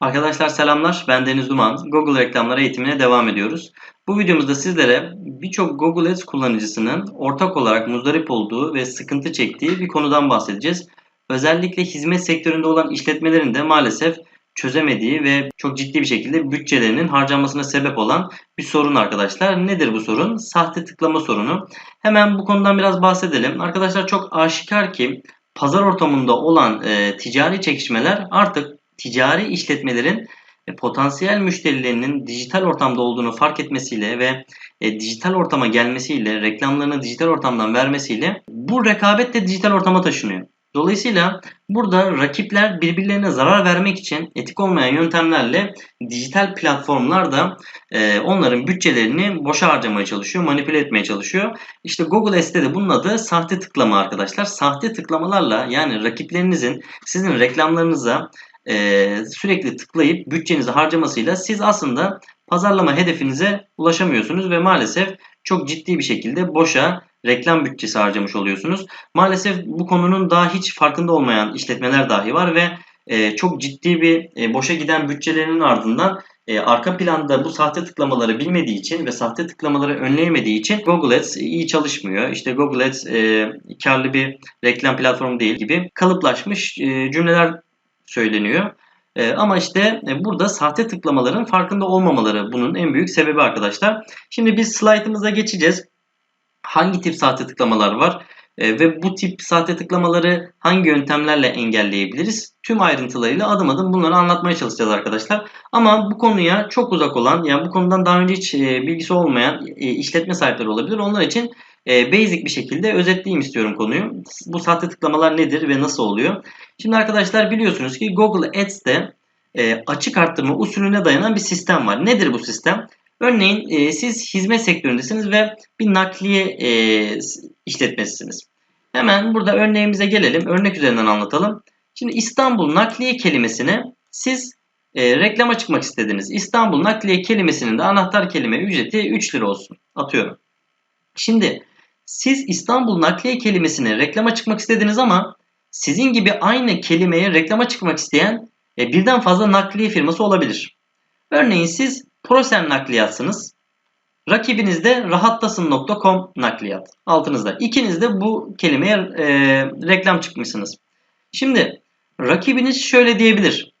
Arkadaşlar selamlar. Ben Deniz Duman. Google reklamları eğitimine devam ediyoruz. Bu videomuzda sizlere birçok Google Ads kullanıcısının ortak olarak muzdarip olduğu ve sıkıntı çektiği bir konudan bahsedeceğiz. Özellikle hizmet sektöründe olan işletmelerin de maalesef çözemediği ve çok ciddi bir şekilde bütçelerinin harcanmasına sebep olan bir sorun arkadaşlar. Nedir bu sorun? Sahte tıklama sorunu. Hemen bu konudan biraz bahsedelim. Arkadaşlar çok aşikar ki pazar ortamında olan e, ticari çekişmeler artık ticari işletmelerin e, potansiyel müşterilerinin dijital ortamda olduğunu fark etmesiyle ve e, dijital ortama gelmesiyle, reklamlarını dijital ortamdan vermesiyle bu rekabet de dijital ortama taşınıyor. Dolayısıyla burada rakipler birbirlerine zarar vermek için etik olmayan yöntemlerle dijital platformlar da e, onların bütçelerini boşa harcamaya çalışıyor, manipüle etmeye çalışıyor. İşte Google Ads'te de bunun adı sahte tıklama arkadaşlar. Sahte tıklamalarla yani rakiplerinizin sizin reklamlarınıza e, sürekli tıklayıp bütçenizi harcamasıyla siz aslında pazarlama hedefinize ulaşamıyorsunuz ve maalesef çok ciddi bir şekilde boşa reklam bütçesi harcamış oluyorsunuz. Maalesef bu konunun daha hiç farkında olmayan işletmeler dahi var ve e, çok ciddi bir e, boşa giden bütçelerinin ardından e, arka planda bu sahte tıklamaları bilmediği için ve sahte tıklamaları önleyemediği için Google Ads iyi çalışmıyor. İşte Google Ads e, karlı bir reklam platformu değil gibi kalıplaşmış e, cümleler söyleniyor. E, ama işte e, burada sahte tıklamaların farkında olmamaları bunun en büyük sebebi arkadaşlar. Şimdi biz slaytımıza geçeceğiz. Hangi tip sahte tıklamalar var? E, ve bu tip sahte tıklamaları hangi yöntemlerle engelleyebiliriz? Tüm ayrıntılarıyla adım adım bunları anlatmaya çalışacağız arkadaşlar. Ama bu konuya çok uzak olan, yani bu konudan daha önce hiç bilgisi olmayan işletme sahipleri olabilir. Onlar için e, basic bir şekilde özetleyeyim istiyorum konuyu. Bu sahte tıklamalar nedir ve nasıl oluyor? Şimdi arkadaşlar biliyorsunuz ki Google Ads'te e, açık arttırma usulüne dayanan bir sistem var. Nedir bu sistem? Örneğin e, siz hizmet sektöründesiniz ve bir nakliye e, işletmesisiniz. Hemen burada örneğimize gelelim. Örnek üzerinden anlatalım. Şimdi İstanbul nakliye kelimesine siz e, reklama çıkmak istediniz. İstanbul nakliye kelimesinin de anahtar kelime ücreti 3 lira olsun. Atıyorum. Şimdi siz İstanbul nakliye kelimesine reklama çıkmak istediniz ama sizin gibi aynı kelimeye reklama çıkmak isteyen e, birden fazla nakliye firması olabilir. Örneğin siz Prosen nakliyatsınız. Rakibiniz de rahattasın.com nakliyat. Altınızda. İkiniz de bu kelimeye e, reklam çıkmışsınız. Şimdi rakibiniz şöyle diyebilir.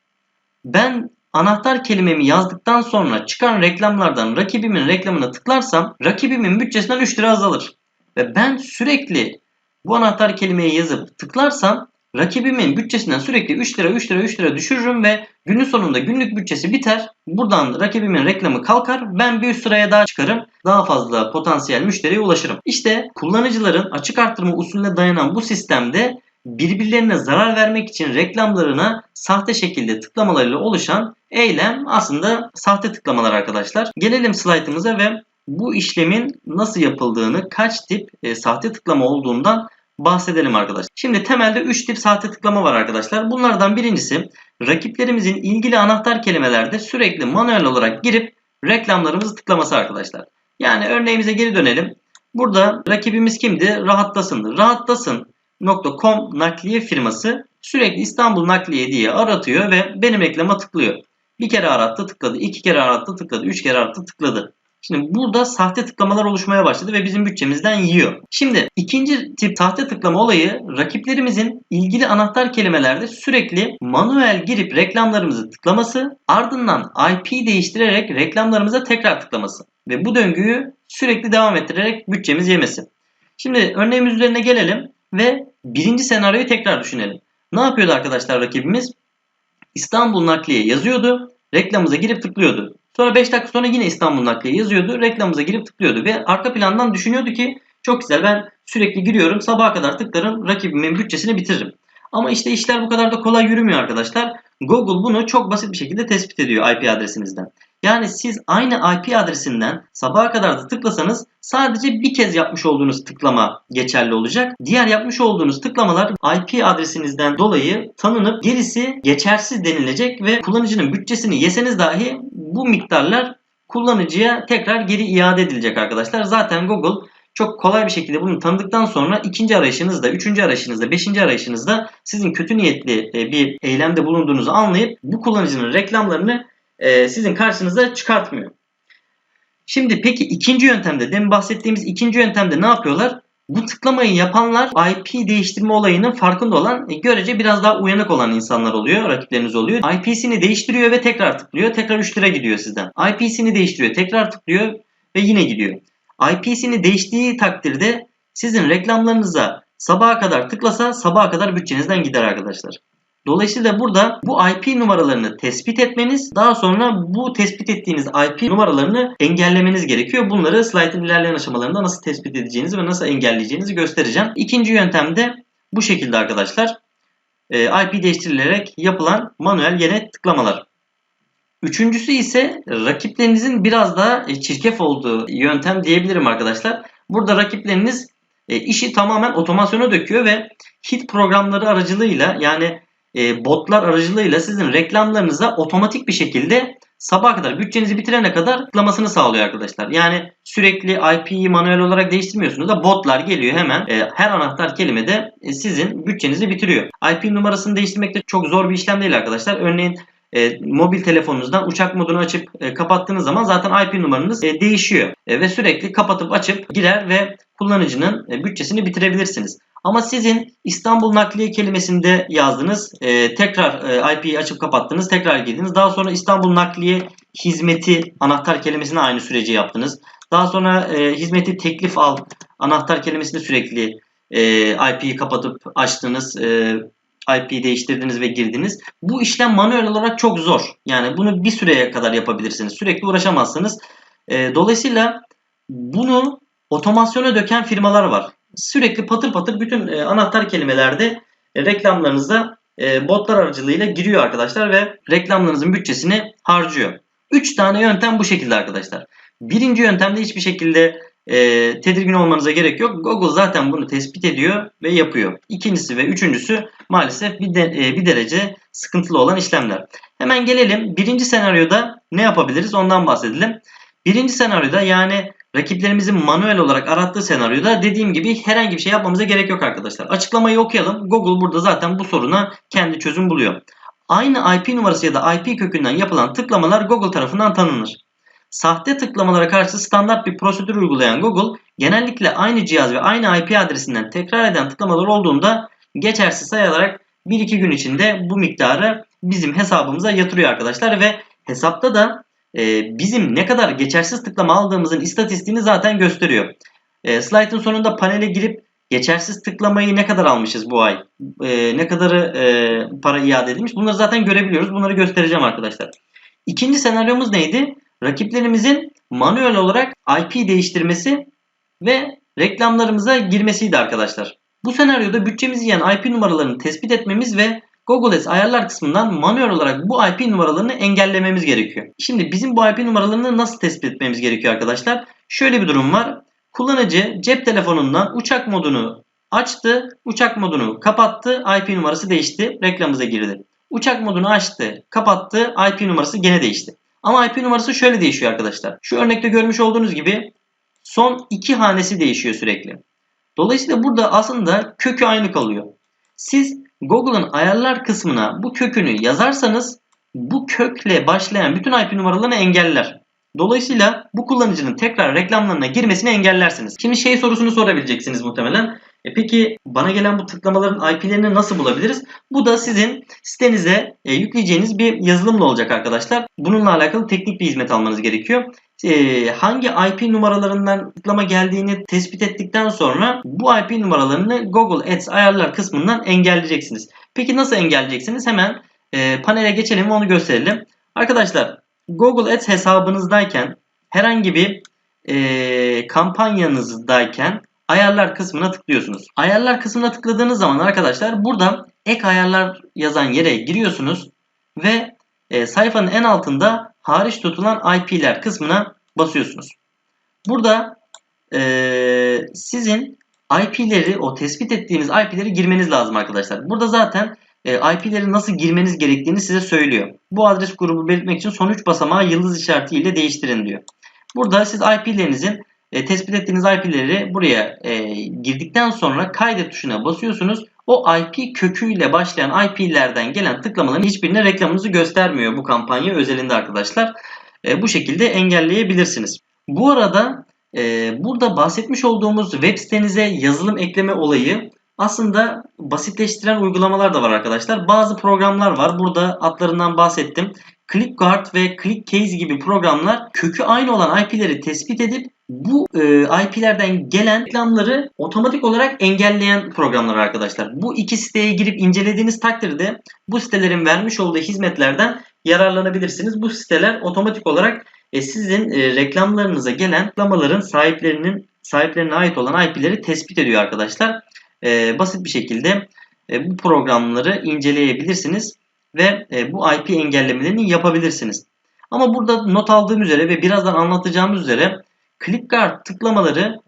Ben anahtar kelimemi yazdıktan sonra çıkan reklamlardan rakibimin reklamına tıklarsam rakibimin bütçesinden 3 lira azalır. Ve ben sürekli bu anahtar kelimeyi yazıp tıklarsam rakibimin bütçesinden sürekli 3 lira 3 lira 3 lira düşürürüm ve günün sonunda günlük bütçesi biter. Buradan rakibimin reklamı kalkar. Ben bir üst sıraya daha çıkarım. Daha fazla potansiyel müşteriye ulaşırım. İşte kullanıcıların açık arttırma usulüne dayanan bu sistemde birbirlerine zarar vermek için reklamlarına sahte şekilde tıklamalarıyla oluşan eylem aslında sahte tıklamalar arkadaşlar. Gelelim slaytımıza ve bu işlemin nasıl yapıldığını, kaç tip e, sahte tıklama olduğundan bahsedelim arkadaşlar. Şimdi temelde 3 tip sahte tıklama var arkadaşlar. Bunlardan birincisi rakiplerimizin ilgili anahtar kelimelerde sürekli manuel olarak girip reklamlarımızı tıklaması arkadaşlar. Yani örneğimize geri dönelim. Burada rakibimiz kimdi? Rahattasın'dı. Rahattasın.com nakliye firması sürekli İstanbul nakliye diye aratıyor ve benim reklama tıklıyor. Bir kere arattı tıkladı, iki kere arattı tıkladı, üç kere arattı tıkladı. Şimdi burada sahte tıklamalar oluşmaya başladı ve bizim bütçemizden yiyor. Şimdi ikinci tip sahte tıklama olayı rakiplerimizin ilgili anahtar kelimelerde sürekli manuel girip reklamlarımızı tıklaması ardından IP değiştirerek reklamlarımıza tekrar tıklaması ve bu döngüyü sürekli devam ettirerek bütçemiz yemesi. Şimdi örneğimiz üzerine gelelim ve birinci senaryoyu tekrar düşünelim. Ne yapıyordu arkadaşlar rakibimiz? İstanbul Nakliye yazıyordu. Reklamımıza girip tıklıyordu. Sonra 5 dakika sonra yine İstanbul Nakliye yazıyordu. Reklamımıza girip tıklıyordu. Ve arka plandan düşünüyordu ki çok güzel ben sürekli giriyorum sabaha kadar tıklarım rakibimin bütçesini bitiririm. Ama işte işler bu kadar da kolay yürümüyor arkadaşlar. Google bunu çok basit bir şekilde tespit ediyor IP adresinizden. Yani siz aynı IP adresinden sabaha kadar da tıklasanız sadece bir kez yapmış olduğunuz tıklama geçerli olacak. Diğer yapmış olduğunuz tıklamalar IP adresinizden dolayı tanınıp gerisi geçersiz denilecek ve kullanıcının bütçesini yeseniz dahi bu miktarlar kullanıcıya tekrar geri iade edilecek arkadaşlar. Zaten Google çok kolay bir şekilde bunu tanıdıktan sonra ikinci arayışınızda, üçüncü arayışınızda, beşinci arayışınızda sizin kötü niyetli e, bir eylemde bulunduğunuzu anlayıp bu kullanıcının reklamlarını e, sizin karşınıza çıkartmıyor. Şimdi peki ikinci yöntemde, demin bahsettiğimiz ikinci yöntemde ne yapıyorlar? Bu tıklamayı yapanlar IP değiştirme olayının farkında olan, e, görece biraz daha uyanık olan insanlar oluyor, rakipleriniz oluyor. IP'sini değiştiriyor ve tekrar tıklıyor. Tekrar 3 lira gidiyor sizden. IP'sini değiştiriyor, tekrar tıklıyor ve yine gidiyor. IP'sini değiştiği takdirde sizin reklamlarınıza sabaha kadar tıklasa sabaha kadar bütçenizden gider arkadaşlar. Dolayısıyla burada bu IP numaralarını tespit etmeniz, daha sonra bu tespit ettiğiniz IP numaralarını engellemeniz gerekiyor. Bunları slaytın ilerleyen aşamalarında nasıl tespit edeceğinizi ve nasıl engelleyeceğinizi göstereceğim. İkinci yöntem de bu şekilde arkadaşlar. Ee, IP değiştirilerek yapılan manuel yine tıklamalar. Üçüncüsü ise rakiplerinizin biraz daha e, çirkef olduğu yöntem diyebilirim arkadaşlar. Burada rakipleriniz e, işi tamamen otomasyona döküyor ve hit programları aracılığıyla yani e, botlar aracılığıyla sizin reklamlarınıza otomatik bir şekilde sabaha kadar bütçenizi bitirene kadar tıklamasını sağlıyor arkadaşlar. Yani sürekli IP'yi manuel olarak değiştirmiyorsunuz da botlar geliyor hemen e, her anahtar kelimede e, sizin bütçenizi bitiriyor. IP numarasını değiştirmek de çok zor bir işlem değil arkadaşlar. Örneğin e, mobil telefonunuzdan uçak modunu açıp e, kapattığınız zaman zaten IP numaranız e, değişiyor. E, ve sürekli kapatıp açıp girer ve kullanıcının e, bütçesini bitirebilirsiniz. Ama sizin İstanbul nakliye kelimesinde yazdınız. E, tekrar e, IP'yi açıp kapattınız. Tekrar girdiniz. Daha sonra İstanbul nakliye hizmeti anahtar kelimesine aynı süreci yaptınız. Daha sonra e, hizmeti teklif al anahtar kelimesini sürekli e, IP'yi kapatıp açtınız. E, IP değiştirdiniz ve girdiniz. Bu işlem manuel olarak çok zor. Yani bunu bir süreye kadar yapabilirsiniz. Sürekli uğraşamazsınız. E, dolayısıyla bunu otomasyona döken firmalar var. Sürekli patır patır bütün e, anahtar kelimelerde e, reklamlarınıza e, botlar aracılığıyla giriyor arkadaşlar ve reklamlarınızın bütçesini harcıyor. 3 tane yöntem bu şekilde arkadaşlar. Birinci yöntemde hiçbir şekilde e, tedirgin olmanıza gerek yok. Google zaten bunu tespit ediyor ve yapıyor. İkincisi ve üçüncüsü maalesef bir, de, e, bir derece sıkıntılı olan işlemler. Hemen gelelim birinci senaryoda ne yapabiliriz ondan bahsedelim. Birinci senaryoda yani rakiplerimizin manuel olarak arattığı senaryoda dediğim gibi herhangi bir şey yapmamıza gerek yok arkadaşlar. Açıklamayı okuyalım. Google burada zaten bu soruna kendi çözüm buluyor. Aynı IP numarası ya da IP kökünden yapılan tıklamalar Google tarafından tanınır. Sahte tıklamalara karşı standart bir prosedür uygulayan Google genellikle aynı cihaz ve aynı IP adresinden tekrar eden tıklamalar olduğunda geçersiz sayılarak 1-2 gün içinde bu miktarı bizim hesabımıza yatırıyor arkadaşlar ve hesapta da e, bizim ne kadar geçersiz tıklama aldığımızın istatistiğini zaten gösteriyor. E, slide'ın sonunda panele girip geçersiz tıklamayı ne kadar almışız bu ay, e, ne kadarı e, para iade edilmiş bunları zaten görebiliyoruz. Bunları göstereceğim arkadaşlar. İkinci senaryomuz neydi? Rakiplerimizin manuel olarak IP değiştirmesi ve reklamlarımıza girmesiydi arkadaşlar. Bu senaryoda bütçemizi yiyen IP numaralarını tespit etmemiz ve Google Ads ayarlar kısmından manuel olarak bu IP numaralarını engellememiz gerekiyor. Şimdi bizim bu IP numaralarını nasıl tespit etmemiz gerekiyor arkadaşlar? Şöyle bir durum var. Kullanıcı cep telefonundan uçak modunu açtı, uçak modunu kapattı, IP numarası değişti, reklamımıza girdi. Uçak modunu açtı, kapattı, IP numarası gene değişti. Ama IP numarası şöyle değişiyor arkadaşlar. Şu örnekte görmüş olduğunuz gibi son iki hanesi değişiyor sürekli. Dolayısıyla burada aslında kökü aynı kalıyor. Siz Google'ın ayarlar kısmına bu kökünü yazarsanız bu kökle başlayan bütün IP numaralarını engeller. Dolayısıyla bu kullanıcının tekrar reklamlarına girmesini engellersiniz. Şimdi şey sorusunu sorabileceksiniz muhtemelen. E peki bana gelen bu tıklamaların IP'lerini nasıl bulabiliriz? Bu da sizin sitenize e, yükleyeceğiniz bir yazılımla olacak arkadaşlar. Bununla alakalı teknik bir hizmet almanız gerekiyor. E, hangi IP numaralarından tıklama geldiğini tespit ettikten sonra bu IP numaralarını Google Ads ayarlar kısmından engelleyeceksiniz. Peki nasıl engelleyeceksiniz? Hemen e, panele geçelim ve onu gösterelim. Arkadaşlar Google Ads hesabınızdayken herhangi bir e, kampanyanızdayken ayarlar kısmına tıklıyorsunuz. Ayarlar kısmına tıkladığınız zaman arkadaşlar burada ek ayarlar yazan yere giriyorsunuz ve e, sayfanın en altında hariç tutulan IP'ler kısmına basıyorsunuz. Burada e, sizin IP'leri o tespit ettiğiniz IP'leri girmeniz lazım arkadaşlar. Burada zaten e, IP'leri nasıl girmeniz gerektiğini size söylüyor. Bu adres grubu belirtmek için son 3 basamağı yıldız işareti ile değiştirin diyor. Burada siz IP'lerinizin e, tespit ettiğiniz IP'leri buraya e, girdikten sonra kaydet tuşuna basıyorsunuz. O IP köküyle başlayan IP'lerden gelen tıklamaların hiçbirine reklamınızı göstermiyor bu kampanya özelinde arkadaşlar. E, bu şekilde engelleyebilirsiniz. Bu arada e, burada bahsetmiş olduğumuz web sitenize yazılım ekleme olayı aslında basitleştiren uygulamalar da var arkadaşlar. Bazı programlar var. Burada adlarından bahsettim. ClickGuard ve ClickCase gibi programlar kökü aynı olan IP'leri tespit edip bu e, IP'lerden gelen reklamları otomatik olarak engelleyen programlar arkadaşlar. Bu iki siteye girip incelediğiniz takdirde bu sitelerin vermiş olduğu hizmetlerden yararlanabilirsiniz. Bu siteler otomatik olarak e, sizin e, reklamlarınıza gelen reklamaların sahiplerinin sahiplerine ait olan IP'leri tespit ediyor arkadaşlar. E, basit bir şekilde e, bu programları inceleyebilirsiniz ve e, bu IP engellemelerini yapabilirsiniz. Ama burada not aldığım üzere ve birazdan anlatacağım üzere ClickGuard tıklamaları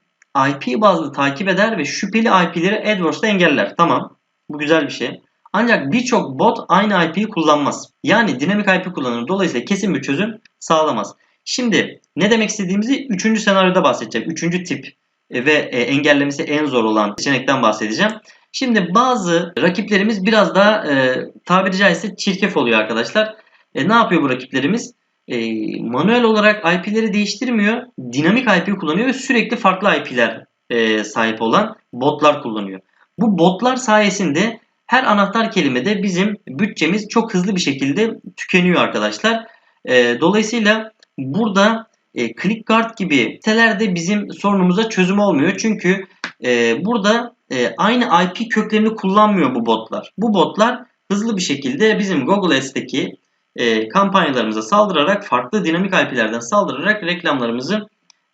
IP bazlı takip eder ve şüpheli IP'leri AdWords'ta engeller. Tamam. Bu güzel bir şey. Ancak birçok bot aynı IP'yi kullanmaz. Yani dinamik IP kullanır. Dolayısıyla kesin bir çözüm sağlamaz. Şimdi ne demek istediğimizi 3. senaryoda bahsedeceğim. 3. tip ve e, engellemesi en zor olan seçenekten bahsedeceğim. Şimdi bazı rakiplerimiz biraz daha e, tabiri caizse çirkef oluyor arkadaşlar. E, ne yapıyor bu rakiplerimiz? E, manuel olarak IP'leri değiştirmiyor. Dinamik IP kullanıyor ve sürekli farklı IP'ler e, sahip olan botlar kullanıyor. Bu botlar sayesinde her anahtar kelimede bizim bütçemiz çok hızlı bir şekilde tükeniyor arkadaşlar. E, dolayısıyla burada e, ClickGuard gibi sitelerde bizim sorunumuza çözüm olmuyor. Çünkü e, burada e, aynı IP köklerini kullanmıyor bu botlar. Bu botlar hızlı bir şekilde bizim Google Ads'teki e, kampanyalarımıza saldırarak farklı dinamik IP'lerden saldırarak reklamlarımızın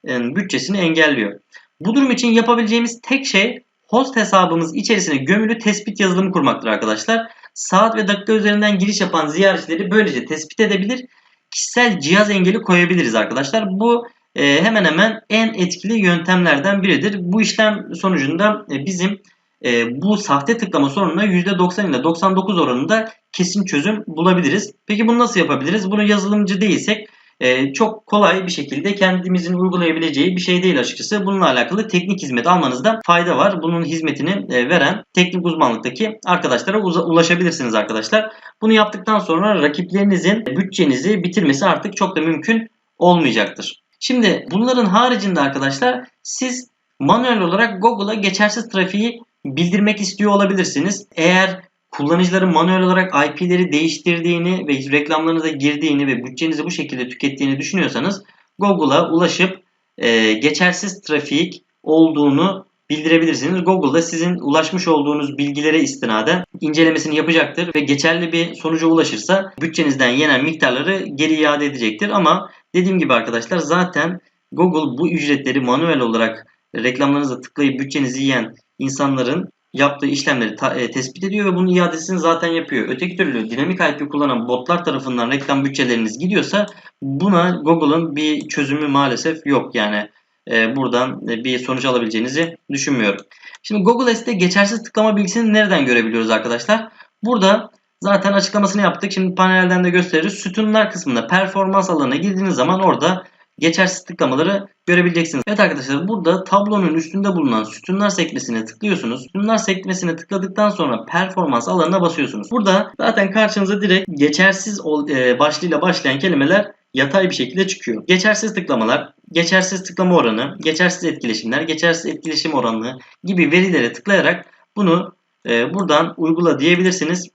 e, bütçesini engelliyor. Bu durum için yapabileceğimiz tek şey host hesabımız içerisine gömülü tespit yazılımı kurmaktır arkadaşlar. Saat ve dakika üzerinden giriş yapan ziyaretçileri böylece tespit edebilir. Kişisel cihaz engeli koyabiliriz arkadaşlar. Bu hemen hemen en etkili yöntemlerden biridir. Bu işlem sonucunda e, bizim e, bu sahte tıklama sorununa %90 ile 99 oranında kesin çözüm bulabiliriz. Peki bunu nasıl yapabiliriz? Bunu yazılımcı değilsek e, çok kolay bir şekilde kendimizin uygulayabileceği bir şey değil açıkçası. Bununla alakalı teknik hizmet almanızda fayda var. Bunun hizmetini veren teknik uzmanlıktaki arkadaşlara ulaşabilirsiniz arkadaşlar. Bunu yaptıktan sonra rakiplerinizin bütçenizi bitirmesi artık çok da mümkün olmayacaktır. Şimdi bunların haricinde arkadaşlar siz manuel olarak Google'a geçersiz trafiği bildirmek istiyor olabilirsiniz. Eğer kullanıcıların manuel olarak IP'leri değiştirdiğini ve reklamlarınıza girdiğini ve bütçenizi bu şekilde tükettiğini düşünüyorsanız Google'a ulaşıp e, geçersiz trafik olduğunu bildirebilirsiniz. Google'da sizin ulaşmış olduğunuz bilgilere istinaden incelemesini yapacaktır ve geçerli bir sonuca ulaşırsa bütçenizden yenen miktarları geri iade edecektir. Ama dediğim gibi arkadaşlar zaten Google bu ücretleri manuel olarak reklamlarınıza tıklayıp bütçenizi yiyen insanların yaptığı işlemleri ta, e, tespit ediyor ve bunun iadesini zaten yapıyor. Öteki türlü dinamik IP kullanan botlar tarafından reklam bütçeleriniz gidiyorsa buna Google'ın bir çözümü maalesef yok. Yani e, buradan e, bir sonuç alabileceğinizi düşünmüyorum. Şimdi Google Ads'te geçersiz tıklama bilgisini nereden görebiliyoruz arkadaşlar? Burada zaten açıklamasını yaptık. Şimdi panelden de gösteririz. Sütunlar kısmında performans alanına girdiğiniz zaman orada geçersiz tıklamaları görebileceksiniz. Evet arkadaşlar burada tablonun üstünde bulunan sütunlar sekmesine tıklıyorsunuz. Sütunlar sekmesine tıkladıktan sonra performans alanına basıyorsunuz. Burada zaten karşınıza direkt geçersiz e, başlığıyla başlayan kelimeler yatay bir şekilde çıkıyor. Geçersiz tıklamalar, geçersiz tıklama oranı, geçersiz etkileşimler, geçersiz etkileşim oranı gibi verilere tıklayarak bunu e, buradan uygula diyebilirsiniz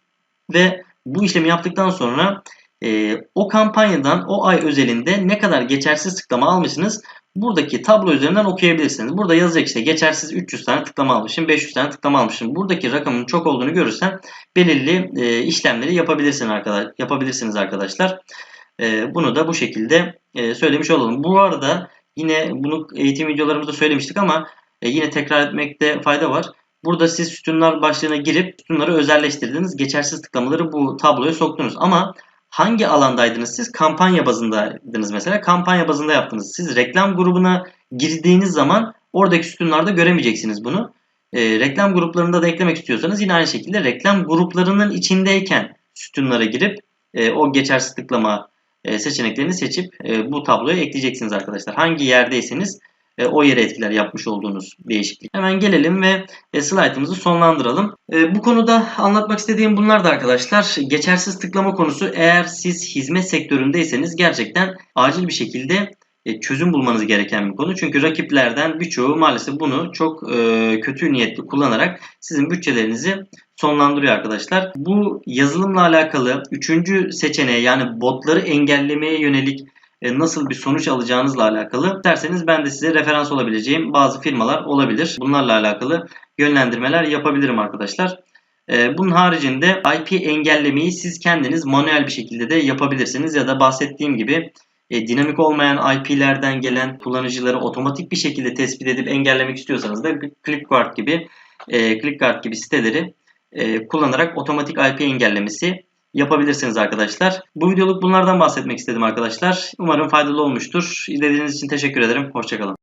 ve bu işlemi yaptıktan sonra e, o kampanyadan o ay özelinde ne kadar geçersiz tıklama almışsınız buradaki tablo üzerinden okuyabilirsiniz. Burada yazacak işte geçersiz 300 tane tıklama almışım, 500 tane tıklama almışım. Buradaki rakamın çok olduğunu görürsen belirli e, işlemleri yapabilirsin arkadaş, yapabilirsiniz arkadaşlar. E, bunu da bu şekilde e, söylemiş olalım. Bu arada yine bunu eğitim videolarımızda söylemiştik ama e, yine tekrar etmekte fayda var. Burada siz sütunlar başlığına girip sütunları özelleştirdiniz. Geçersiz tıklamaları bu tabloya soktunuz. Ama hangi alandaydınız siz? Kampanya bazındaydınız mesela. Kampanya bazında yaptınız. Siz reklam grubuna girdiğiniz zaman oradaki sütunlarda göremeyeceksiniz bunu. E, reklam gruplarında da eklemek istiyorsanız yine aynı şekilde reklam gruplarının içindeyken sütunlara girip e, o geçersiz tıklama e, seçeneklerini seçip e, bu tabloya ekleyeceksiniz arkadaşlar. Hangi yerdeyseniz e, o yere etkiler yapmış olduğunuz değişiklik. Hemen gelelim ve e, slaytımızı sonlandıralım. E, bu konuda anlatmak istediğim bunlar da arkadaşlar. Geçersiz tıklama konusu eğer siz hizmet sektöründeyseniz gerçekten acil bir şekilde e, çözüm bulmanız gereken bir konu. Çünkü rakiplerden birçoğu maalesef bunu çok e, kötü niyetli kullanarak sizin bütçelerinizi sonlandırıyor arkadaşlar. Bu yazılımla alakalı üçüncü seçeneğe yani botları engellemeye yönelik nasıl bir sonuç alacağınızla alakalı derseniz ben de size referans olabileceğim bazı firmalar olabilir. Bunlarla alakalı yönlendirmeler yapabilirim arkadaşlar. E, bunun haricinde IP engellemeyi siz kendiniz manuel bir şekilde de yapabilirsiniz ya da bahsettiğim gibi e, dinamik olmayan IP'lerden gelen kullanıcıları otomatik bir şekilde tespit edip engellemek istiyorsanız da ClickGuard gibi e, ClickGuard gibi siteleri e, kullanarak otomatik IP engellemesi yapabilirsiniz arkadaşlar. Bu videoluk bunlardan bahsetmek istedim arkadaşlar. Umarım faydalı olmuştur. İzlediğiniz için teşekkür ederim. Hoşçakalın.